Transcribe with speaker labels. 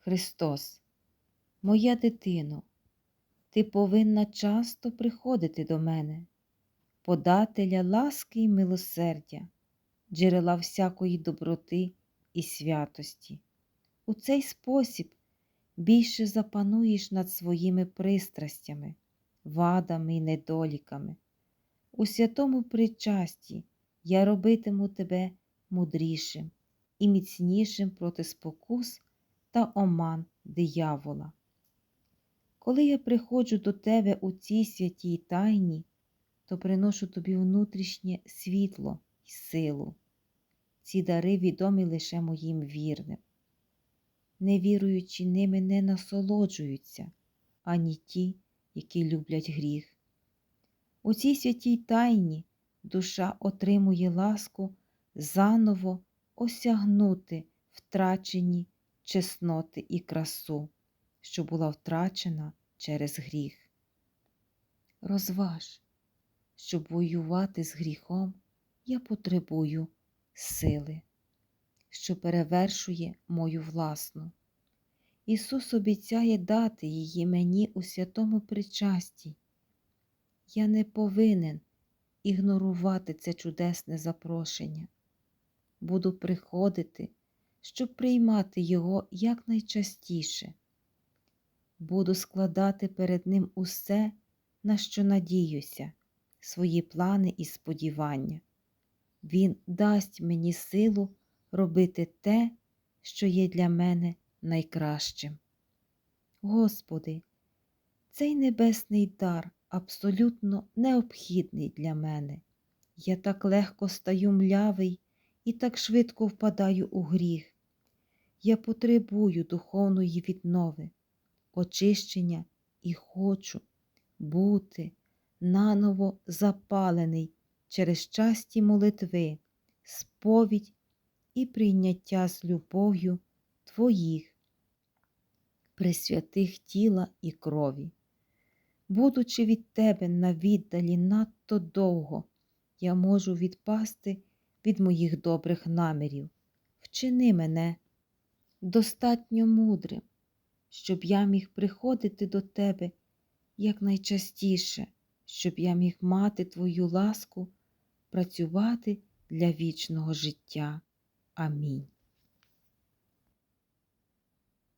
Speaker 1: Христос, моя дитино, ти повинна часто приходити до мене, подателя ласки й милосердя, джерела всякої доброти і святості. У цей спосіб більше запануєш над своїми пристрастями, вадами й недоліками. У святому причасті я робитиму тебе мудрішим і міцнішим проти спокус та оман диявола. Коли я приходжу до тебе у цій святій тайні, то приношу тобі внутрішнє світло й силу. Ці дари відомі лише моїм вірним. Невіруючі ними не насолоджуються, ані ті, які люблять гріх. У цій святій тайні душа отримує ласку заново осягнути втрачені чесноти і красу, що була втрачена через гріх. Розваж, щоб воювати з гріхом, я потребую сили, що перевершує мою власну. Ісус обіцяє дати її мені у святому причасті. Я не повинен ігнорувати це чудесне запрошення. Буду приходити, щоб приймати його якнайчастіше. Буду складати перед Ним усе, на що надіюся, свої плани і сподівання. Він дасть мені силу робити те, що є для мене найкращим. Господи, цей небесний дар абсолютно необхідний для мене. Я так легко стаю млявий і так швидко впадаю у гріх. Я потребую духовної віднови, очищення і хочу бути наново запалений через часті молитви, сповідь і прийняття з любов'ю Твоїх, присвятих тіла і крові. Будучи від Тебе на віддалі надто довго, я можу відпасти від моїх добрих намірів. Вчини мене достатньо мудрим, щоб я міг приходити до Тебе якнайчастіше, щоб я міг мати Твою ласку, працювати для вічного життя. Амінь.